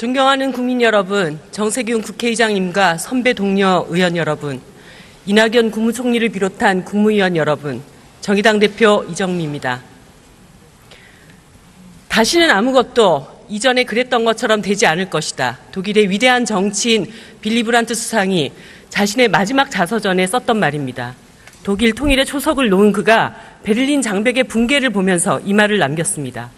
존경하는 국민 여러분, 정세균 국회의장님과 선배 동료 의원 여러분, 이낙연 국무총리를 비롯한 국무위원 여러분, 정의당 대표 이정미입니다. 다시는 아무것도 이전에 그랬던 것처럼 되지 않을 것이다. 독일의 위대한 정치인 빌리 브란트 수상이 자신의 마지막 자서전에 썼던 말입니다. 독일 통일의 초석을 놓은 그가 베를린 장벽의 붕괴를 보면서 이 말을 남겼습니다.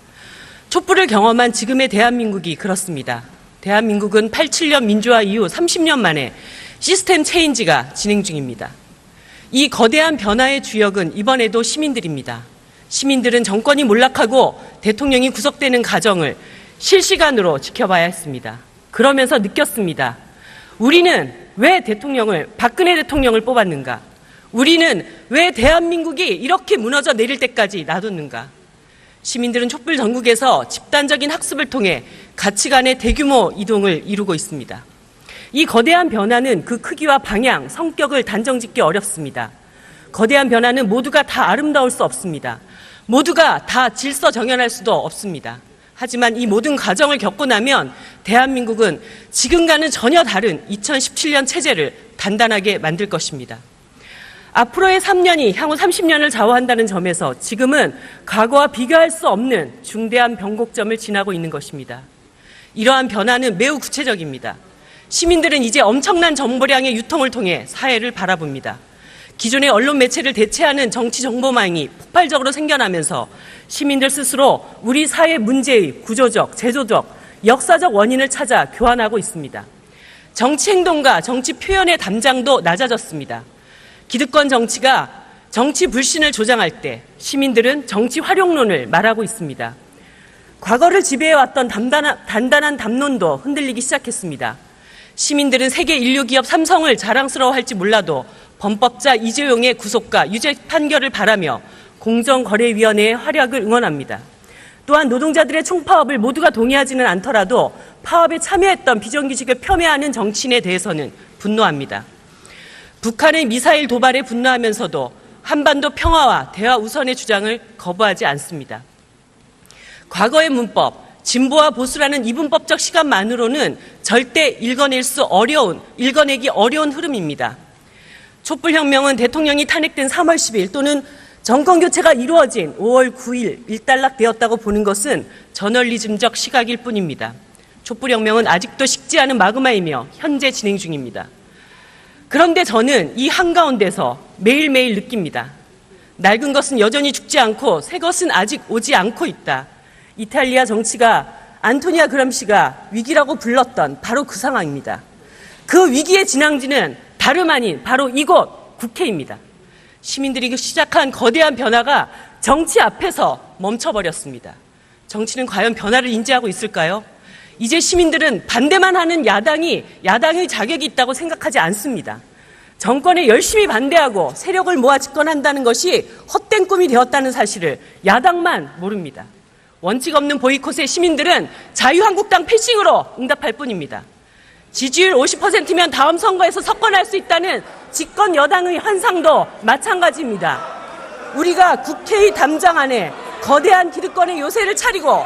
촛불을 경험한 지금의 대한민국이 그렇습니다. 대한민국은 87년 민주화 이후 30년 만에 시스템 체인지가 진행 중입니다. 이 거대한 변화의 주역은 이번에도 시민들입니다. 시민들은 정권이 몰락하고 대통령이 구속되는 과정을 실시간으로 지켜봐야 했습니다. 그러면서 느꼈습니다. 우리는 왜 대통령을, 박근혜 대통령을 뽑았는가? 우리는 왜 대한민국이 이렇게 무너져 내릴 때까지 놔뒀는가? 시민들은 촛불 전국에서 집단적인 학습을 통해 가치관의 대규모 이동을 이루고 있습니다. 이 거대한 변화는 그 크기와 방향, 성격을 단정 짓기 어렵습니다. 거대한 변화는 모두가 다 아름다울 수 없습니다. 모두가 다 질서 정연할 수도 없습니다. 하지만 이 모든 과정을 겪고 나면 대한민국은 지금과는 전혀 다른 2017년 체제를 단단하게 만들 것입니다. 앞으로의 3년이 향후 30년을 좌우한다는 점에서 지금은 과거와 비교할 수 없는 중대한 변곡점을 지나고 있는 것입니다. 이러한 변화는 매우 구체적입니다. 시민들은 이제 엄청난 정보량의 유통을 통해 사회를 바라봅니다. 기존의 언론 매체를 대체하는 정치 정보망이 폭발적으로 생겨나면서 시민들 스스로 우리 사회 문제의 구조적, 제도적, 역사적 원인을 찾아 교환하고 있습니다. 정치 행동과 정치 표현의 담장도 낮아졌습니다. 기득권 정치가 정치 불신을 조장할 때 시민들은 정치 활용론을 말하고 있습니다. 과거를 지배해왔던 단단한, 단단한 담론도 흔들리기 시작했습니다. 시민들은 세계 인류 기업 삼성을 자랑스러워할지 몰라도 범법자 이재용의 구속과 유죄 판결을 바라며 공정거래위원회의 활약을 응원합니다. 또한 노동자들의 총파업을 모두가 동의하지는 않더라도 파업에 참여했던 비정규직을 폄훼하는 정치인에 대해서는 분노합니다. 북한의 미사일 도발에 분노하면서도 한반도 평화와 대화 우선의 주장을 거부하지 않습니다. 과거의 문법, 진보와 보수라는 이분법적 시간만으로는 절대 읽어낼 수 어려운, 읽어내기 어려운 흐름입니다. 촛불혁명은 대통령이 탄핵된 3월 10일 또는 정권 교체가 이루어진 5월 9일 일단락되었다고 보는 것은 저널리즘적 시각일 뿐입니다. 촛불혁명은 아직도 식지 않은 마그마이며 현재 진행 중입니다. 그런데 저는 이 한가운데서 매일매일 느낍니다. 낡은 것은 여전히 죽지 않고 새 것은 아직 오지 않고 있다. 이탈리아 정치가 안토니아 그람시가 위기라고 불렀던 바로 그 상황입니다. 그 위기의 진앙지는 다름 아닌 바로 이곳 국회입니다. 시민들이 시작한 거대한 변화가 정치 앞에서 멈춰버렸습니다. 정치는 과연 변화를 인지하고 있을까요? 이제 시민들은 반대만 하는 야당이 야당의 자격이 있다고 생각하지 않습니다. 정권에 열심히 반대하고 세력을 모아 집권한다는 것이 헛된 꿈이 되었다는 사실을 야당만 모릅니다. 원칙 없는 보이콧에 시민들은 자유한국당 패싱으로 응답할 뿐입니다. 지지율 50%면 다음 선거에서 석권할 수 있다는 집권 여당의 환상도 마찬가지입니다. 우리가 국회의 담장 안에 거대한 기득권의 요새를 차리고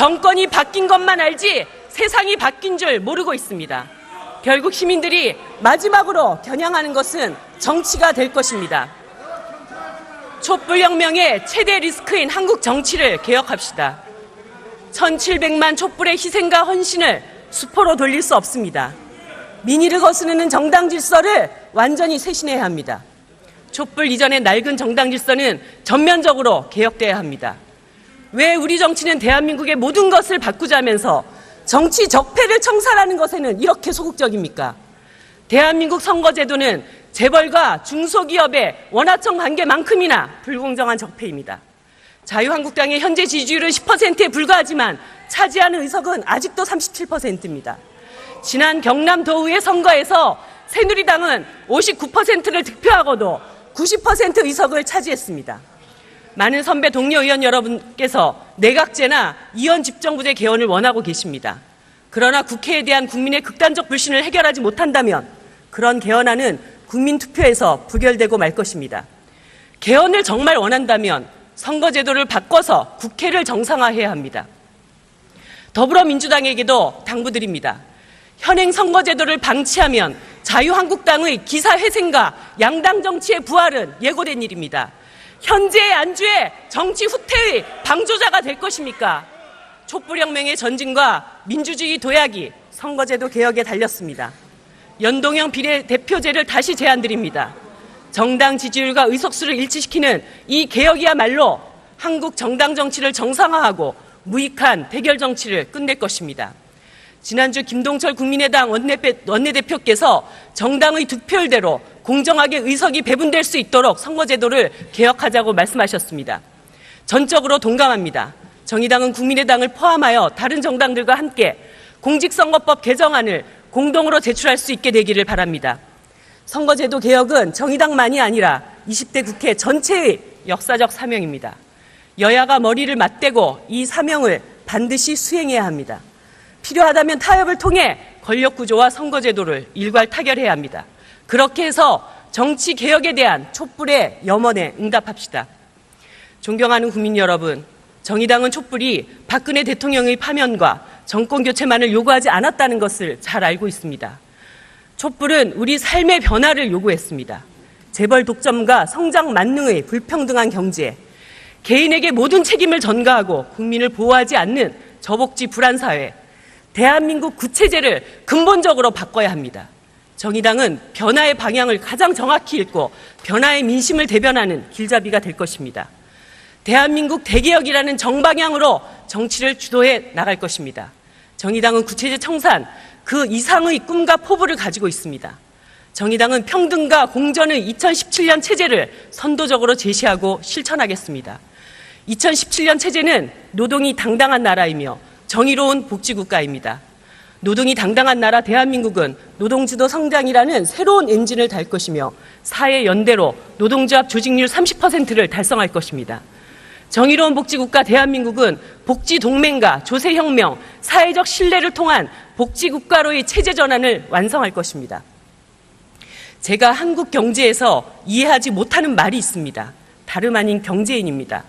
정권이 바뀐 것만 알지 세상이 바뀐 줄 모르고 있습니다. 결국 시민들이 마지막으로 겨냥하는 것은 정치가 될 것입니다. 촛불혁명의 최대 리스크인 한국 정치를 개혁합시다. 1700만 촛불의 희생과 헌신을 수포로 돌릴 수 없습니다. 민의를 거스르는 정당 질서를 완전히 쇄신해야 합니다. 촛불 이전의 낡은 정당 질서는 전면적으로 개혁돼야 합니다. 왜 우리 정치는 대한민국의 모든 것을 바꾸자면서 정치 적폐를 청산하는 것에는 이렇게 소극적입니까? 대한민국 선거제도는 재벌과 중소기업의 원하청 관계만큼이나 불공정한 적폐입니다. 자유한국당의 현재 지지율은 10%에 불과하지만 차지하는 의석은 아직도 37%입니다. 지난 경남도의회 선거에서 새누리당은 59%를 득표하고도 90% 의석을 차지했습니다. 많은 선배 동료 의원 여러분께서 내각제나 이원 집정부제 개헌을 원하고 계십니다. 그러나 국회에 대한 국민의 극단적 불신을 해결하지 못한다면 그런 개헌안은 국민 투표에서 부결되고 말 것입니다. 개헌을 정말 원한다면 선거제도를 바꿔서 국회를 정상화해야 합니다. 더불어민주당에게도 당부드립니다. 현행 선거제도를 방치하면 자유한국당의 기사회생과 양당 정치의 부활은 예고된 일입니다. 현재의 안주에 정치 후퇴의 방조자가 될 것입니까? 촛불혁명의 전진과 민주주의 도약이 선거제도 개혁에 달렸습니다. 연동형 비례대표제를 다시 제안드립니다. 정당 지지율과 의석수를 일치시키는 이 개혁이야말로 한국 정당 정치를 정상화하고 무익한 대결 정치를 끝낼 것입니다. 지난주 김동철 국민의당 원내대표께서 정당의 득표율대로 공정하게 의석이 배분될 수 있도록 선거제도를 개혁하자고 말씀하셨습니다. 전적으로 동감합니다. 정의당은 국민의당을 포함하여 다른 정당들과 함께 공직선거법 개정안을 공동으로 제출할 수 있게 되기를 바랍니다. 선거제도 개혁은 정의당만이 아니라 20대 국회 전체의 역사적 사명입니다. 여야가 머리를 맞대고 이 사명을 반드시 수행해야 합니다. 필요하다면 타협을 통해 권력 구조와 선거제도를 일괄 타결해야 합니다. 그렇게 해서 정치 개혁에 대한 촛불의 염원에 응답합시다. 존경하는 국민 여러분, 정의당은 촛불이 박근혜 대통령의 파면과 정권 교체만을 요구하지 않았다는 것을 잘 알고 있습니다. 촛불은 우리 삶의 변화를 요구했습니다. 재벌 독점과 성장 만능의 불평등한 경제, 개인에게 모든 책임을 전가하고 국민을 보호하지 않는 저복지 불안 사회, 대한민국 구체제를 근본적으로 바꿔야 합니다. 정의당은 변화의 방향을 가장 정확히 읽고 변화의 민심을 대변하는 길잡이가 될 것입니다. 대한민국 대개혁이라는 정방향으로 정치를 주도해 나갈 것입니다. 정의당은 구체제 청산, 그 이상의 꿈과 포부를 가지고 있습니다. 정의당은 평등과 공전의 2017년 체제를 선도적으로 제시하고 실천하겠습니다. 2017년 체제는 노동이 당당한 나라이며 정의로운 복지국가입니다. 노동이 당당한 나라 대한민국은 노동주도 성장이라는 새로운 엔진을 달 것이며 사회 연대로 노동조합 조직률 30%를 달성할 것입니다. 정의로운 복지국가 대한민국은 복지 동맹과 조세 혁명, 사회적 신뢰를 통한 복지국가로의 체제 전환을 완성할 것입니다. 제가 한국 경제에서 이해하지 못하는 말이 있습니다. 다름 아닌 경제인입니다.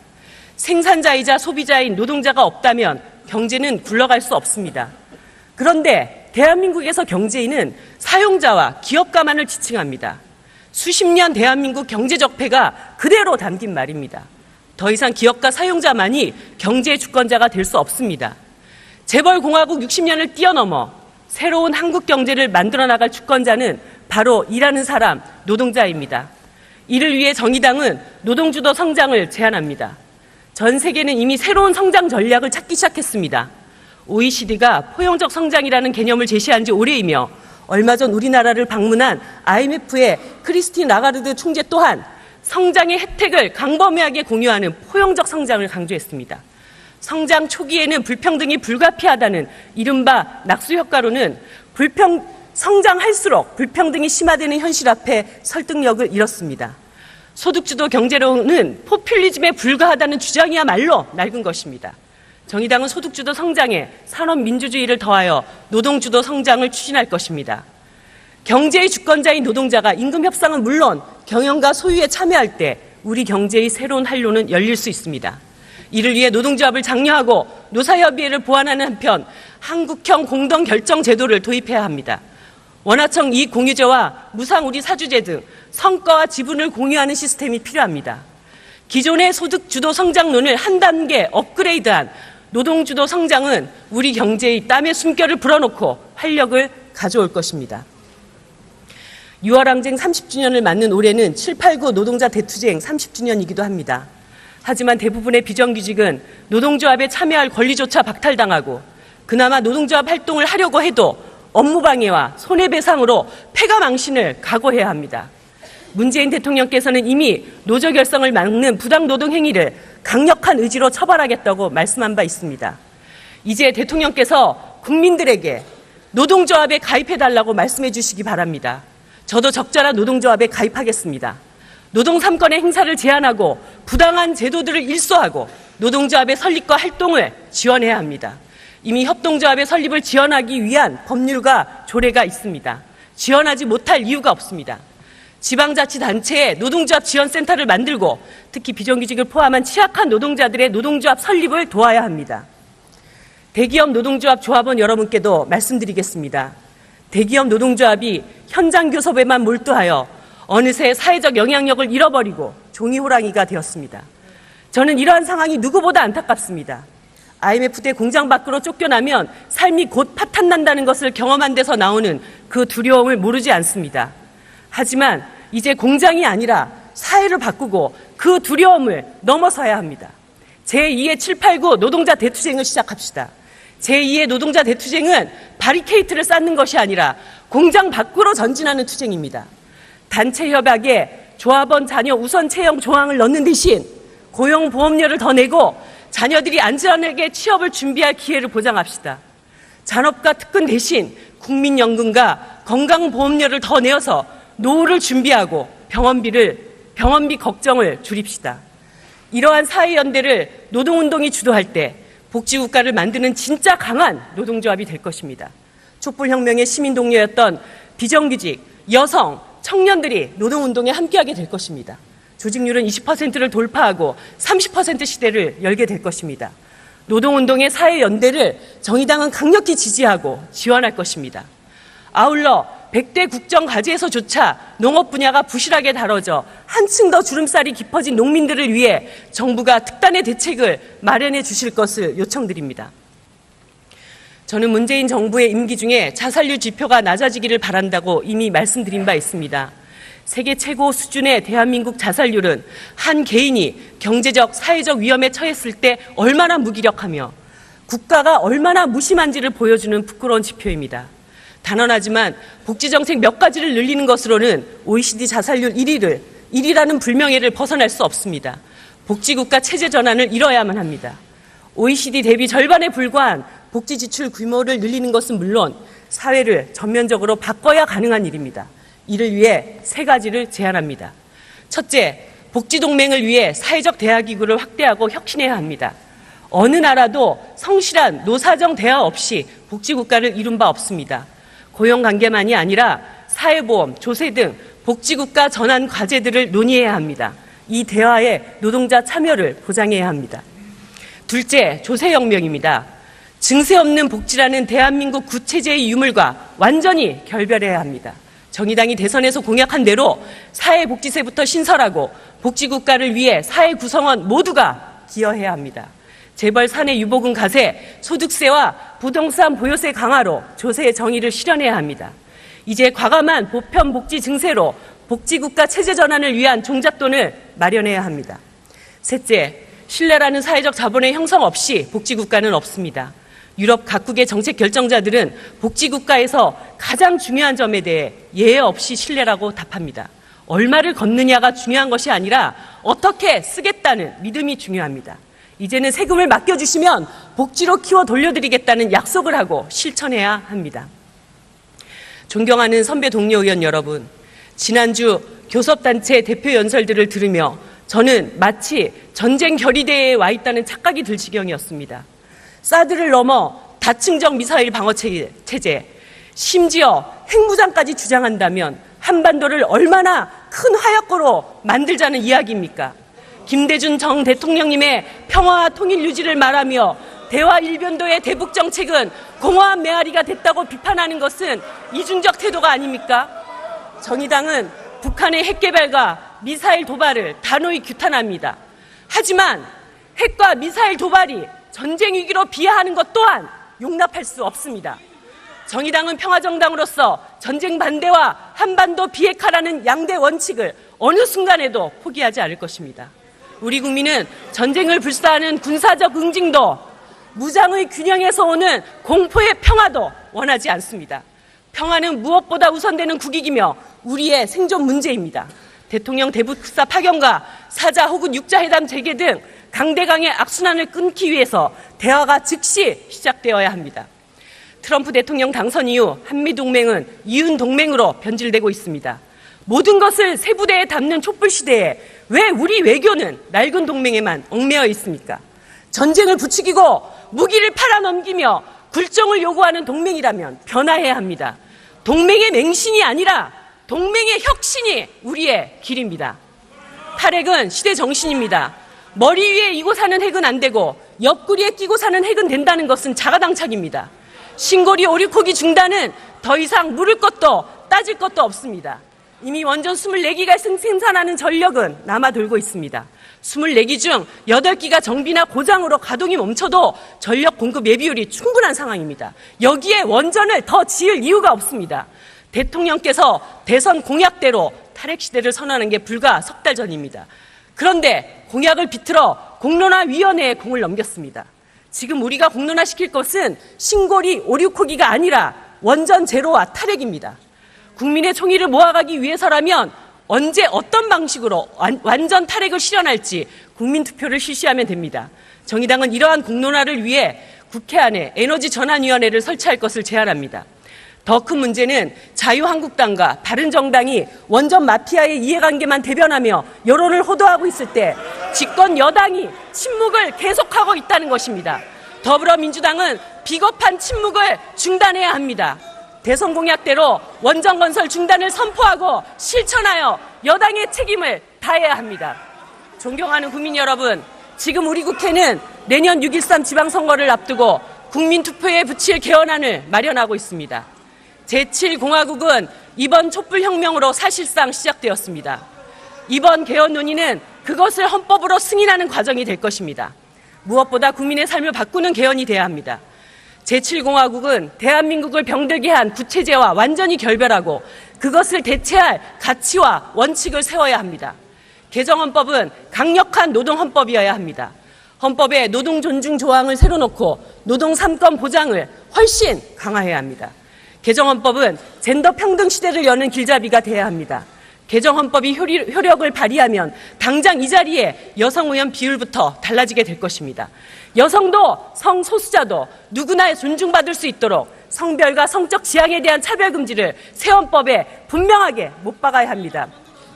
생산자이자 소비자인 노동자가 없다면 경제는 굴러갈 수 없습니다. 그런데 대한민국에서 경제인은 사용자와 기업가만을 지칭합니다. 수십 년 대한민국 경제 적폐가 그대로 담긴 말입니다. 더 이상 기업가 사용자만이 경제 주권자가 될 수 없습니다. 재벌공화국 60년을 뛰어넘어 새로운 한국 경제를 만들어 나갈 주권자는 바로 일하는 사람, 노동자입니다. 이를 위해 정의당은 노동주도 성장을 제안합니다. 전 세계는 이미 새로운 성장 전략을 찾기 시작했습니다. OECD가 포용적 성장이라는 개념을 제시한 지 오래이며 얼마 전 우리나라를 방문한 IMF의 크리스틴 라가르드 총재 또한 성장의 혜택을 강범위하게 공유하는 포용적 성장을 강조했습니다. 성장 초기에는 불평등이 불가피하다는 이른바 낙수 효과로는 불평 성장할수록 불평등이 심화되는 현실 앞에 설득력을 잃었습니다. 소득주도 경제로는 포퓰리즘에 불과하다는 주장이야말로 낡은 것입니다. 정의당은 소득주도 성장에 산업민주주의를 더하여 노동주도 성장을 추진할 것입니다. 경제의 주권자인 노동자가 임금 협상은 물론 경영과 소유에 참여할 때 우리 경제의 새로운 한로는 열릴 수 있습니다. 이를 위해 노동조합을 장려하고 노사협의회를 보완하는 한편 한국형 공동결정 제도를 도입해야 합니다. 원화청 이익공유제와 무상 우리 사주제 등 성과와 지분을 공유하는 시스템이 필요합니다. 기존의 소득 주도 성장론을 한 단계 업그레이드한 노동 주도 성장은 우리 경제의 땀의 숨결을 불어넣고 활력을 가져올 것입니다. 6월 항쟁 30주년을 맞는 올해는 789 노동자 대투쟁 30주년이기도 합니다. 하지만 대부분의 비정규직은 노동조합에 참여할 권리조차 박탈당하고 그나마 노동조합 활동을 하려고 해도 업무방해와 손해배상으로 폐가망신을 각오해야 합니다. 문재인 대통령께서는 이미 노조 결성을 막는 부당노동 행위를 강력한 의지로 처벌하겠다고 말씀한 바 있습니다. 이제 대통령께서 국민들에게 노동조합에 가입해달라고 말씀해 주시기 바랍니다. 저도 적절한 노동조합에 가입하겠습니다. 노동 3권의 행사를 제한하고 부당한 제도들을 일소하고 노동조합의 설립과 활동을 지원해야 합니다. 이미 협동조합의 설립을 지원하기 위한 법률과 조례가 있습니다. 지원하지 못할 이유가 없습니다. 지방자치단체에 노동조합 지원센터를 만들고 특히 비정규직을 포함한 취약한 노동자들의 노동조합 설립을 도와야 합니다. 대기업 노동조합 조합원 여러분께도 말씀드리겠습니다. 대기업 노동조합이 현장 교섭에만 몰두하여 어느새 사회적 영향력을 잃어버리고 종이 호랑이가 되었습니다. 저는 이러한 상황이 누구보다 안타깝습니다. IMF 때 공장 밖으로 쫓겨나면 삶이 곧 파탄난다는 것을 경험한 데서 나오는 그 두려움을 모르지 않습니다. 하지만 이제 공장이 아니라 사회를 바꾸고 그 두려움을 넘어서야 합니다. 제2의 789 노동자 대투쟁을 시작합시다. 제2의 노동자 대투쟁은 바리케이트를 쌓는 것이 아니라 공장 밖으로 전진하는 투쟁입니다. 단체 협약에 조합원 자녀 우선 채용 조항을 넣는 대신 고용보험료를 더 내고 자녀들이 안전하게 취업을 준비할 기회를 보장합시다. 잔업과 특근 대신 국민연금과 건강보험료를 더 내어서 노후를 준비하고 병원비를 병원비 걱정을 줄입시다. 이러한 사회연대를 노동운동이 주도할 때 복지국가를 만드는 진짜 강한 노동조합이 될 것입니다. 촛불혁명의 시민 동료였던 비정규직, 여성, 청년들이 노동운동에 함께하게 될 것입니다. 조직률은 20%를 돌파하고 30% 시대를 열게 될 것입니다. 노동운동의 사회연대를 정의당은 강력히 지지하고 지원할 것입니다. 아울러 100대 국정 과제에서조차 농업 분야가 부실하게 다뤄져 한층 더 주름살이 깊어진 농민들을 위해 정부가 특단의 대책을 마련해 주실 것을 요청드립니다. 저는 문재인 정부의 임기 중에 자살률 지표가 낮아지기를 바란다고 이미 말씀드린 바 있습니다. 세계 최고 수준의 대한민국 자살률은 한 개인이 경제적, 사회적 위험에 처했을 때 얼마나 무기력하며 국가가 얼마나 무심한지를 보여주는 부끄러운 지표입니다. 단언하지만 복지정책 몇 가지를 늘리는 것으로는 OECD 자살률 1위를 1위라는 불명예를 벗어날 수 없습니다. 복지국가 체제 전환을 이뤄야만 합니다. OECD 대비 절반에 불과한 복지 지출 규모를 늘리는 것은 물론 사회를 전면적으로 바꿔야 가능한 일입니다. 이를 위해 세 가지를 제안합니다. 첫째, 복지동맹을 위해 사회적 대화기구를 확대하고 혁신해야 합니다. 어느 나라도 성실한 노사정 대화 없이 복지국가를 이룬 바 없습니다. 고용관계만이 아니라 사회보험, 조세 등 복지국가 전환 과제들을 논의해야 합니다. 이 대화에 노동자 참여를 보장해야 합니다. 둘째, 조세 혁명입니다. 증세 없는 복지라는 대한민국 구체제의 유물과 완전히 결별해야 합니다. 정의당이 대선에서 공약한 대로 사회복지세부터 신설하고 복지국가를 위해 사회 구성원 모두가 기여해야 합니다. 재벌 사내 유보금 가세, 소득세와 부동산 보유세 강화로 조세의 정의를 실현해야 합니다. 이제 과감한 보편 복지 증세로 복지국가 체제 전환을 위한 종잣돈을 마련해야 합니다. 셋째, 신뢰라는 사회적 자본의 형성 없이 복지국가는 없습니다. 유럽 각국의 정책 결정자들은 복지국가에서 가장 중요한 점에 대해 예외 없이 신뢰라고 답합니다. 얼마를 걷느냐가 중요한 것이 아니라 어떻게 쓰겠다는 믿음이 중요합니다. 이제는 세금을 맡겨주시면 복지로 키워 돌려드리겠다는 약속을 하고 실천해야 합니다. 존경하는 선배 동료 의원 여러분, 지난주 교섭단체 대표 연설들을 들으며 저는 마치 전쟁 결의대에 와 있다는 착각이 들 지경이었습니다. 사드를 넘어 다층적 미사일 방어 체제, 심지어 핵무장까지 주장한다면 한반도를 얼마나 큰 화약고로 만들자는 이야기입니까? 김대중 정 대통령님의 평화와 통일 유지를 말하며 대화 일변도의 대북 정책은 공허한 메아리가 됐다고 비판하는 것은 이중적 태도가 아닙니까? 정의당은 북한의 핵 개발과 미사일 도발을 단호히 규탄합니다. 하지만 핵과 미사일 도발이 전쟁 위기로 비하하는 것 또한 용납할 수 없습니다. 정의당은 평화정당으로서 전쟁 반대와 한반도 비핵화라는 양대 원칙을 어느 순간에도 포기하지 않을 것입니다. 우리 국민은 전쟁을 불사하는 군사적 응징도 무장의 균형에서 오는 공포의 평화도 원하지 않습니다. 평화는 무엇보다 우선되는 국익이며 우리의 생존 문제입니다. 대통령 대북사 파견과 사자 혹은 육자회담 재개 등 강대강의 악순환을 끊기 위해서 대화가 즉시 시작되어야 합니다. 트럼프 대통령 당선 이후 한미동맹은 이윤 동맹으로 변질되고 있습니다. 모든 것을 세 부대에 담는 촛불 시대에 왜 우리 외교는 낡은 동맹에만 얽매여 있습니까? 전쟁을 부추기고 무기를 팔아넘기며 굴종을 요구하는 동맹이라면 변화해야 합니다. 동맹의 맹신이 아니라 동맹의 혁신이 우리의 길입니다. 탈핵은 시대 정신입니다. 머리 위에 이고 사는 핵은 안 되고 옆구리에 끼고 사는 핵은 된다는 것은 자가당착입니다. 신고리 오리코기 중단은 더 이상 물을 것도 따질 것도 없습니다. 이미 원전 24기가 생산하는 전력은 남아 돌고 있습니다. 24기 중 8기가 정비나 고장으로 가동이 멈춰도 전력 공급 예비율이 충분한 상황입니다. 여기에 원전을 더 지을 이유가 없습니다. 대통령께서 대선 공약대로 탈핵 시대를 선언하는 게 불과 석 달 전입니다. 그런데 공약을 비틀어 공론화위원회에 공을 넘겼습니다. 지금 우리가 공론화 시킬 것은 신고리 오류코기가 아니라 원전 제로와 탈핵입니다. 국민의 총의를 모아가기 위해서라면 언제 어떤 방식으로 완, 전 탈핵을 실현할지 국민 투표를 실시하면 됩니다. 정의당은 이러한 공론화를 위해 국회 안에 에너지 전환위원회를 설치할 것을 제안합니다. 더 큰 문제는 자유한국당과 바른정당이 원전 마피아의 이해관계만 대변하며 여론을 호도하고 있을 때 집권 여당이 침묵을 계속하고 있다는 것입니다. 더불어민주당은 비겁한 침묵을 중단해야 합니다. 대선 공약대로 원전 건설 중단을 선포하고 실천하여 여당의 책임을 다해야 합니다. 존경하는 국민 여러분, 지금 우리 국회는 내년 6.13 지방선거를 앞두고 국민투표에 붙일 개헌안을 마련하고 있습니다. 제7공화국은 이번 촛불혁명으로 사실상 시작되었습니다. 이번 개헌 논의는 그것을 헌법으로 승인하는 과정이 될 것입니다. 무엇보다 국민의 삶을 바꾸는 개헌이 돼야 합니다. 제7공화국은 대한민국을 병들게 한 구체제와 완전히 결별하고 그것을 대체할 가치와 원칙을 세워야 합니다. 개정헌법은 강력한 노동헌법이어야 합니다. 헌법에 노동 존중 조항을 새로 넣고 노동 3권 보장을 훨씬 강화해야 합니다. 개정헌법은 젠더 평등 시대를 여는 길잡이가 돼야 합니다. 개정헌법이 효력을 발휘하면 당장 이 자리에 여성 의원 비율부터 달라지게 될 것입니다. 여성도 성소수자도 누구나 존중받을 수 있도록 성별과 성적 지향에 대한 차별금지를 새 헌법에 분명하게 못 박아야 합니다.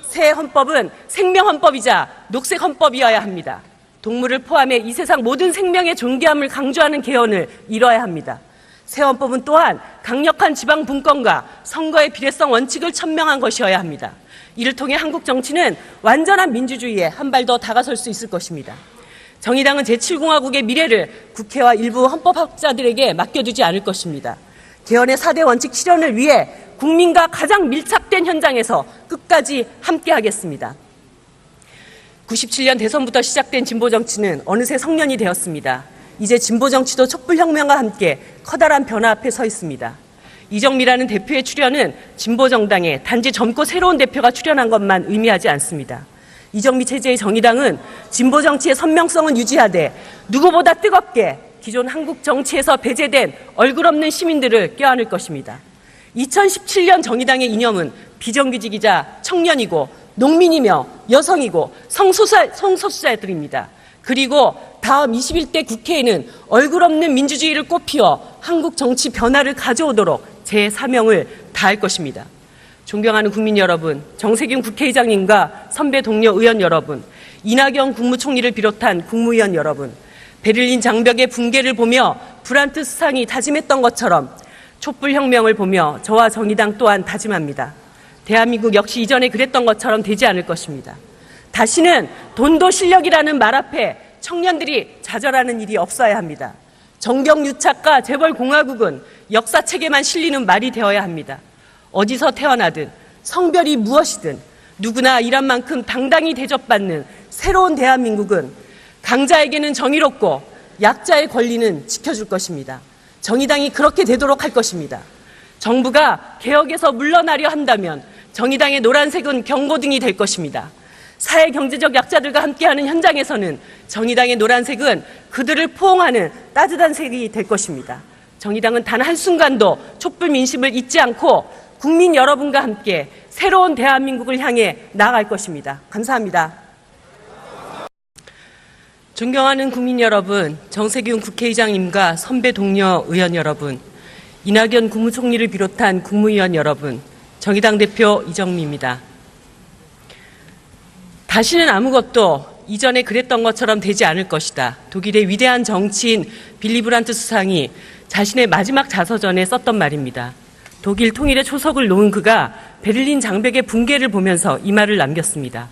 새 헌법은 생명헌법이자 녹색헌법이어야 합니다. 동물을 포함해 이 세상 모든 생명의 존귀함을 강조하는 개헌을 이뤄야 합니다. 새 헌법은 또한 강력한 지방 분권과 선거의 비례성 원칙을 천명한 것이어야 합니다. 이를 통해 한국 정치는 완전한 민주주의에 한 발 더 다가설 수 있을 것입니다. 정의당은 제7공화국의 미래를 국회와 일부 헌법학자들에게 맡겨두지 않을 것입니다. 개헌의 4대 원칙 실현을 위해 국민과 가장 밀착된 현장에서 끝까지 함께하겠습니다. 97년 대선부터 시작된 진보 정치는 어느새 성년이 되었습니다. 이제 진보 정치도 촛불 혁명과 함께 커다란 변화 앞에 서 있습니다. 이정미라는 대표의 출연은 진보 정당에 단지 젊고 새로운 대표가 출연한 것만 의미하지 않습니다. 이정미 체제의 정의당은 진보 정치의 선명성은 유지하되 누구보다 뜨겁게 기존 한국 정치에서 배제된 얼굴 없는 시민들을 껴안을 것입니다. 2017년 정의당의 이념은 비정규직이자 청년이고 농민이며 여성이고 성소수자, 성소수자들입니다. 그리고 다음 21대 국회에는 얼굴 없는 민주주의를 꽃피워 한국 정치 변화를 가져오도록 제 사명을 다할 것입니다. 존경하는 국민 여러분, 정세균 국회의장님과 선배 동료 의원 여러분, 이낙연 국무총리를 비롯한 국무위원 여러분, 베를린 장벽의 붕괴를 보며 브란트 수상이 다짐했던 것처럼 촛불혁명을 보며 저와 정의당 또한 다짐합니다. 대한민국 역시 이전에 그랬던 것처럼 되지 않을 것입니다. 다시는 돈도 실력이라는 말 앞에 청년들이 좌절하는 일이 없어야 합니다. 정경유착과 재벌공화국은 역사책에만 실리는 말이 되어야 합니다. 어디서 태어나든 성별이 무엇이든 누구나 일한 만큼 당당히 대접받는 새로운 대한민국은 강자에게는 정의롭고 약자의 권리는 지켜줄 것입니다. 정의당이 그렇게 되도록 할 것입니다. 정부가 개혁에서 물러나려 한다면 정의당의 노란색은 경고등이 될 것입니다. 사회 경제적 약자들과 함께하는 현장에서는 정의당의 노란색은 그들을 포옹하는 따뜻한 색이 될 것입니다. 정의당은 단 한순간도 촛불 민심을 잊지 않고 국민 여러분과 함께 새로운 대한민국을 향해 나아갈 것입니다. 감사합니다. 존경하는 국민 여러분, 정세균 국회의장님과 선배 동료 의원 여러분, 이낙연 국무총리를 비롯한 국무위원 여러분, 정의당 대표 이정미입니다. 다시는 아무것도 이전에 그랬던 것처럼 되지 않을 것이다. 독일의 위대한 정치인 빌리 브란트 수상이 자신의 마지막 자서전에 썼던 말입니다. 독일 통일의 초석을 놓은 그가 베를린 장벽의 붕괴를 보면서 이 말을 남겼습니다.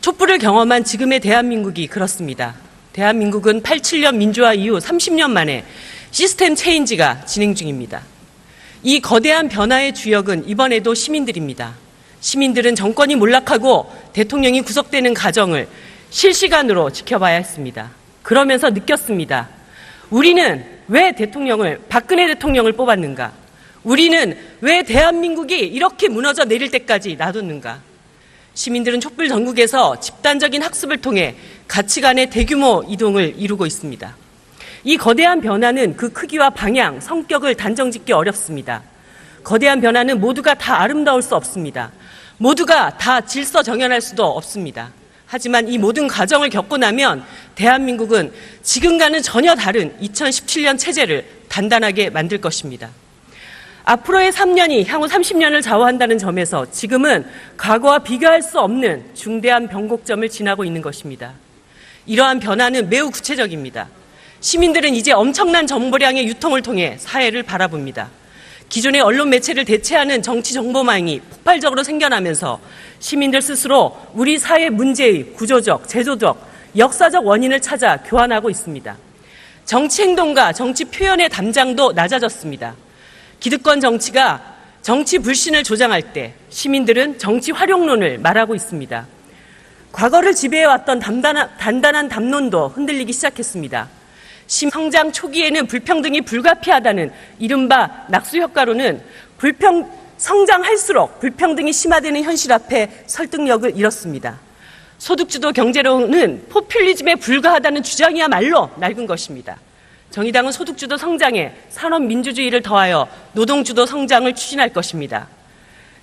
촛불을 경험한 지금의 대한민국이 그렇습니다. 대한민국은 87년 민주화 이후 30년 만에 시스템 체인지가 진행 중입니다. 이 거대한 변화의 주역은 이번에도 시민들입니다. 시민들은 정권이 몰락하고 대통령이 구속되는 과정을 실시간으로 지켜봐야 했습니다. 그러면서 느꼈습니다. 우리는 왜 대통령을, 박근혜 대통령을 뽑았는가? 우리는 왜 대한민국이 이렇게 무너져 내릴 때까지 놔뒀는가? 시민들은 촛불 전국에서 집단적인 학습을 통해 가치관의 대규모 이동을 이루고 있습니다. 이 거대한 변화는 그 크기와 방향, 성격을 단정 짓기 어렵습니다. 거대한 변화는 모두가 다 아름다울 수 없습니다. 모두가 다 질서 정연할 수도 없습니다. 하지만 이 모든 과정을 겪고 나면 대한민국은 지금과는 전혀 다른 2017년 체제를 단단하게 만들 것입니다. 앞으로의 3년이 향후 30년을 좌우한다는 점에서 지금은 과거와 비교할 수 없는 중대한 변곡점을 지나고 있는 것입니다. 이러한 변화는 매우 구체적입니다. 시민들은 이제 엄청난 정보량의 유통을 통해 사회를 바라봅니다. 기존의 언론 매체를 대체하는 정치 정보망이 폭발적으로 생겨나면서 시민들 스스로 우리 사회 문제의 구조적, 제도적, 역사적 원인을 찾아 교환하고 있습니다. 정치 행동과 정치 표현의 담장도 낮아졌습니다. 기득권 정치가 정치 불신을 조장할 때 시민들은 정치 활용론을 말하고 있습니다. 과거를 지배해왔던 단단한, 단단한 담론도 흔들리기 시작했습니다. 성장 초기에는 불평등이 불가피하다는 이른바 낙수 효과로는 불평, 성장할수록 불평등이 심화되는 현실 앞에 설득력을 잃었습니다. 소득주도 경제로는 포퓰리즘에 불과하다는 주장이야말로 낡은 것입니다. 정의당은 소득주도 성장에 산업민주주의를 더하여 노동주도 성장을 추진할 것입니다.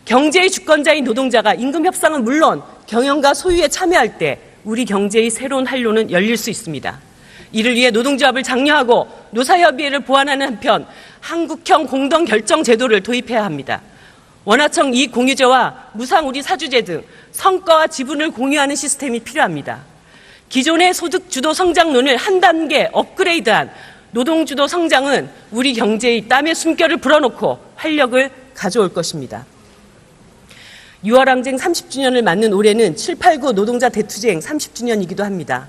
경제의 주권자인 노동자가 임금 협상은 물론 경영과 소유에 참여할 때 우리 경제의 새로운 활로는 열릴 수 있습니다. 이를 위해 노동조합을 장려하고 노사협의회를 보완하는 한편 한국형 공동결정 제도를 도입해야 합니다. 원화청 이익 공유제와 무상 우리 사주제 등 성과와 지분을 공유하는 시스템이 필요합니다. 기존의 소득 주도 성장론을 한 단계 업그레이드한 노동 주도 성장은 우리 경제의 땀의 숨결을 불어넣고 활력을 가져올 것입니다. 6월 항쟁 30주년을 맞는 올해는 789 노동자 대투쟁 30주년이기도 합니다.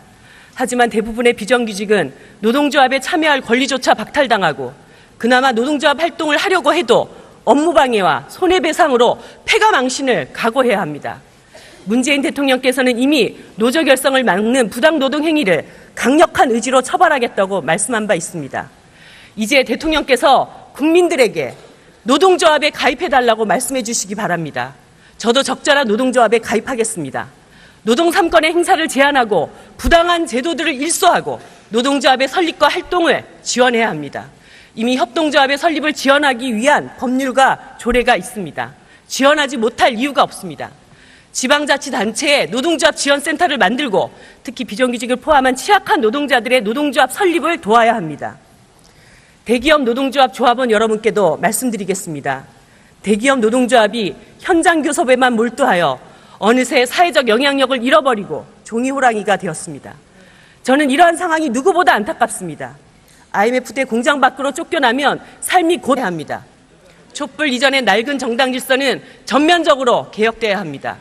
하지만 대부분의 비정규직은 노동조합에 참여할 권리조차 박탈당하고 그나마 노동조합 활동을 하려고 해도 업무방해와 손해배상으로 폐가망신을 각오해야 합니다. 문재인 대통령께서는 이미 노조 결성을 막는 부당노동 행위를 강력한 의지로 처벌하겠다고 말씀한 바 있습니다. 이제 대통령께서 국민들에게 노동조합에 가입해달라고 말씀해 주시기 바랍니다. 저도 적절한 노동조합에 가입하겠습니다. 노동 3권의 행사를 제한하고 부당한 제도들을 일소하고 노동조합의 설립과 활동을 지원해야 합니다. 이미 협동조합의 설립을 지원하기 위한 법률과 조례가 있습니다. 지원하지 못할 이유가 없습니다. 지방자치단체에 노동조합 지원센터를 만들고 특히 비정규직을 포함한 취약한 노동자들의 노동조합 설립을 도와야 합니다. 대기업 노동조합 조합원 여러분께도 말씀드리겠습니다. 대기업 노동조합이 현장 교섭에만 몰두하여 어느새 사회적 영향력을 잃어버리고 종이 호랑이가 되었습니다. 저는 이러한 상황이 누구보다 안타깝습니다. IMF 때 공장 밖으로 쫓겨나면 삶이 고대합니다. 촛불 이전의 낡은 정당 질서는 전면적으로 개혁돼야 합니다.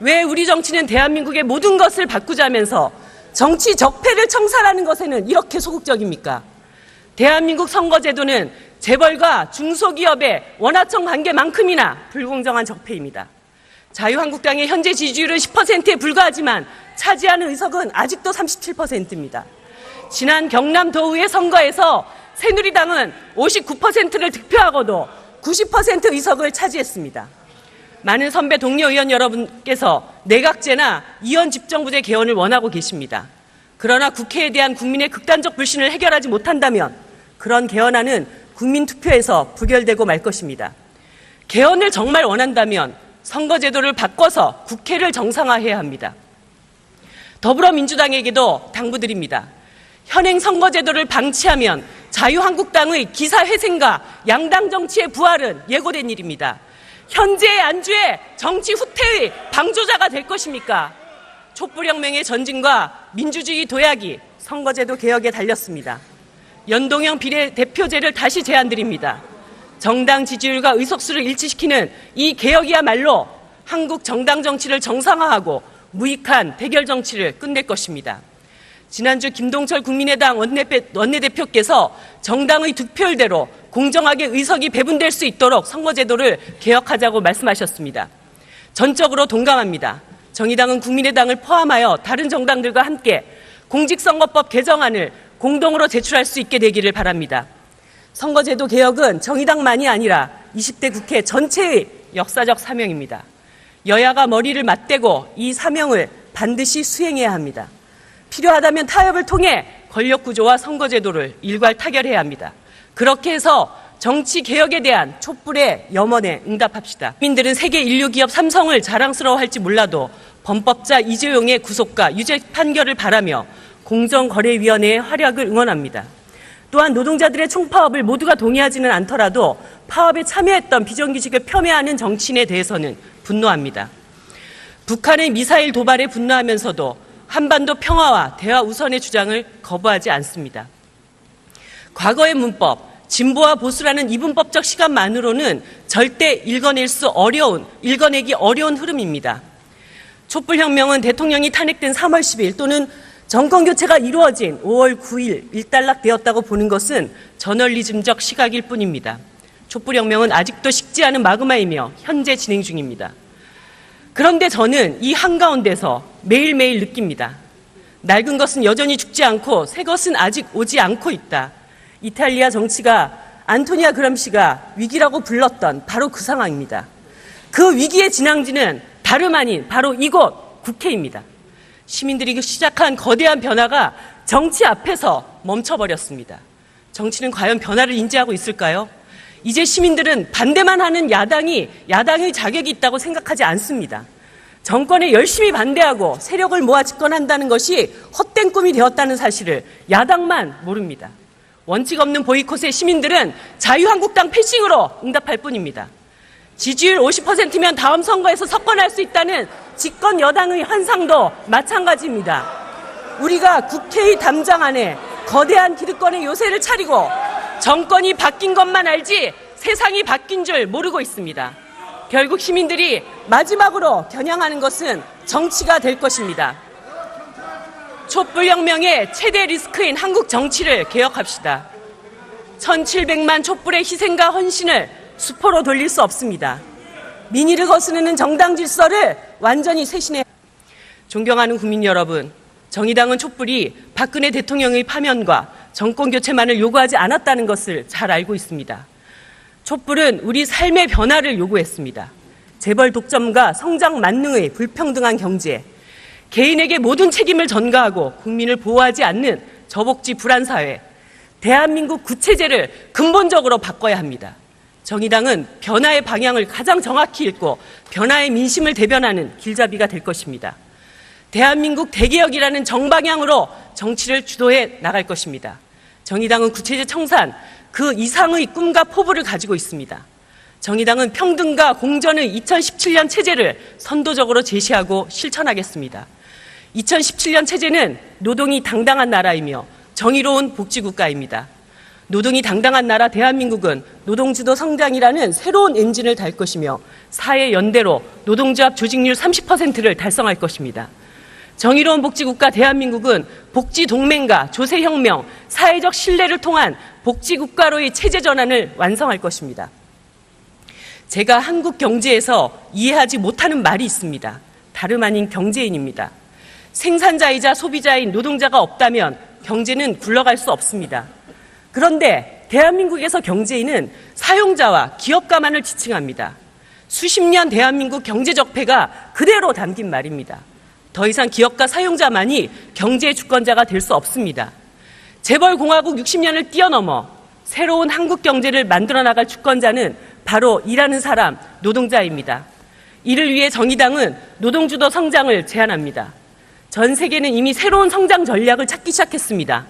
왜 우리 정치는 대한민국의 모든 것을 바꾸자면서 정치 적폐를 청산하는 것에는 이렇게 소극적입니까? 대한민국 선거제도는 재벌과 중소기업의 원하청 관계만큼이나 불공정한 적폐입니다. 자유한국당의 현재 지지율은 10%에 불과하지만 차지하는 의석은 아직도 37%입니다. 지난 경남 도의회 선거에서 새누리당은 59%를 득표하고도 90% 의석을 차지했습니다. 많은 선배 동료 의원 여러분께서 내각제나 이원 집정부제 개헌을 원하고 계십니다. 그러나 국회에 대한 국민의 극단적 불신을 해결하지 못한다면 그런 개헌안은 국민 투표에서 부결되고 말 것입니다. 개헌을 정말 원한다면 선거제도를 바꿔서 국회를 정상화해야 합니다. 더불어민주당에게도 당부드립니다. 현행 선거제도를 방치하면 자유한국당의 기사회생과 양당 정치의 부활은 예고된 일입니다. 현재의 안주에 정치 후퇴의 방조자가 될 것입니까? 촛불혁명의 전진과 민주주의 도약이 선거제도 개혁에 달렸습니다. 연동형 비례대표제를 다시 제안드립니다. 정당 지지율과 의석수를 일치시키는 이 개혁이야말로 한국 정당 정치를 정상화하고 무익한 대결 정치를 끝낼 것입니다. 지난주 김동철 국민의당 원내대- 원내대표께서 정당의 득표율대로 공정하게 의석이 배분될 수 있도록 선거제도를 개혁하자고 말씀하셨습니다. 전적으로 동감합니다. 정의당은 국민의당을 포함하여 다른 정당들과 함께 공직선거법 개정안을 공동으로 제출할 수 있게 되기를 바랍니다. 선거제도 개혁은 정의당만이 아니라 20대 국회 전체의 역사적 사명입니다. 여야가 머리를 맞대고 이 사명을 반드시 수행해야 합니다. 필요하다면 타협을 통해 권력 구조와 선거제도를 일괄 타결해야 합니다. 그렇게 해서 정치 개혁에 대한 촛불의 염원에 응답합시다. 국민들은 세계 인류 기업 삼성을 자랑스러워할지 몰라도 범법자 이재용의 구속과 유죄 판결을 바라며 공정거래위원회의 활약을 응원합니다. 또한 노동자들의 총파업을 모두가 동의하지는 않더라도 파업에 참여했던 비정규직을 폄훼하는 정치인에 대해서는 분노합니다. 북한의 미사일 도발에 분노하면서도 한반도 평화와 대화 우선의 주장을 거부하지 않습니다. 과거의 문법, 진보와 보수라는 이분법적 시간만으로는 절대 읽어낼 수 어려운, 읽어내기 어려운 흐름입니다. 촛불혁명은 대통령이 탄핵된 3월 10일 또는 정권 교체가 이루어진 5월 9일 일단락되었다고 보는 것은 저널리즘적 시각일 뿐입니다. 촛불혁명은 아직도 식지 않은 마그마이며 현재 진행 중입니다. 그런데 저는 이 한가운데서 매일매일 느낍니다. 낡은 것은 여전히 죽지 않고 새 것은 아직 오지 않고 있다. 이탈리아 정치가 안토니아 그람시가 위기라고 불렀던 바로 그 상황입니다. 그 위기의 진앙지는 다름 아닌 바로 이곳 국회입니다. 시민들이 시작한 거대한 변화가 정치 앞에서 멈춰버렸습니다. 정치는 과연 변화를 인지하고 있을까요? 이제 시민들은 반대만 하는 야당이 야당의 자격이 있다고 생각하지 않습니다. 정권에 열심히 반대하고 세력을 모아 집권한다는 것이 헛된 꿈이 되었다는 사실을 야당만 모릅니다. 원칙 없는 보이콧의 시민들은 자유한국당 패싱으로 응답할 뿐입니다. 지지율 50%면 다음 선거에서 석권할 수 있다는 집권 여당의 환상도 마찬가지입니다. 우리가 국회의 담장 안에 거대한 기득권의 요새를 차리고 정권이 바뀐 것만 알지 세상이 바뀐 줄 모르고 있습니다. 결국 시민들이 마지막으로 겨냥하는 것은 정치가 될 것입니다. 촛불혁명의 최대 리스크인 한국 정치를 개혁합시다. 1700만 촛불의 희생과 헌신을 수포로 돌릴 수 없습니다. 민의를 거스르는 정당 질서를 완전히 쇄신해 존경하는 국민 여러분, 정의당은 촛불이 박근혜 대통령의 파면과 정권 교체만을 요구하지 않았다는 것을 잘 알고 있습니다. 촛불은 우리 삶의 변화를 요구했습니다. 재벌 독점과 성장 만능의 불평등한 경제, 개인에게 모든 책임을 전가하고 국민을 보호하지 않는 저복지 불안 사회, 대한민국 구체제를 근본적으로 바꿔야 합니다. 정의당은 변화의 방향을 가장 정확히 읽고 변화의 민심을 대변하는 길잡이가 될 것입니다. 대한민국 대개혁이라는 정방향으로 정치를 주도해 나갈 것입니다. 정의당은 구체제 청산 그 이상의 꿈과 포부를 가지고 있습니다. 정의당은 평등과 공전의 2017년 체제를 선도적으로 제시하고 실천하겠습니다. 2017년 체제는 노동이 당당한 나라이며 정의로운 복지국가입니다. 노동이 당당한 나라 대한민국은 노동주도 성장이라는 새로운 엔진을 달 것이며 사회 연대로 노동조합 조직률 30%를 달성할 것입니다. 정의로운 복지국가 대한민국은 복지 동맹과 조세 혁명, 사회적 신뢰를 통한 복지 국가로의 체제 전환을 완성할 것입니다. 제가 한국 경제에서 이해하지 못하는 말이 있습니다. 다름 아닌 경제인입니다. 생산자이자 소비자인 노동자가 없다면 경제는 굴러갈 수 없습니다. 그런데 대한민국에서 경제인은 사용자와 기업가만을 지칭합니다. 수십 년 대한민국 경제 적폐가 그대로 담긴 말입니다. 더 이상 기업가 사용자만이 경제의 주권자가 될 수 없습니다. 재벌공화국 60년을 뛰어넘어 새로운 한국 경제를 만들어 나갈 주권자는 바로 일하는 사람, 노동자입니다. 이를 위해 정의당은 노동주도 성장을 제안합니다. 전 세계는 이미 새로운 성장 전략을 찾기 시작했습니다.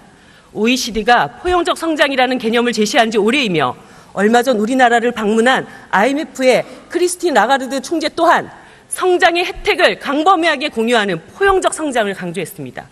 OECD가 포용적 성장이라는 개념을 제시한 지 오래이며 얼마 전 우리나라를 방문한 IMF의 크리스틴 라가르드 총재 또한 성장의 혜택을 강범위하게 공유하는 포용적 성장을 강조했습니다.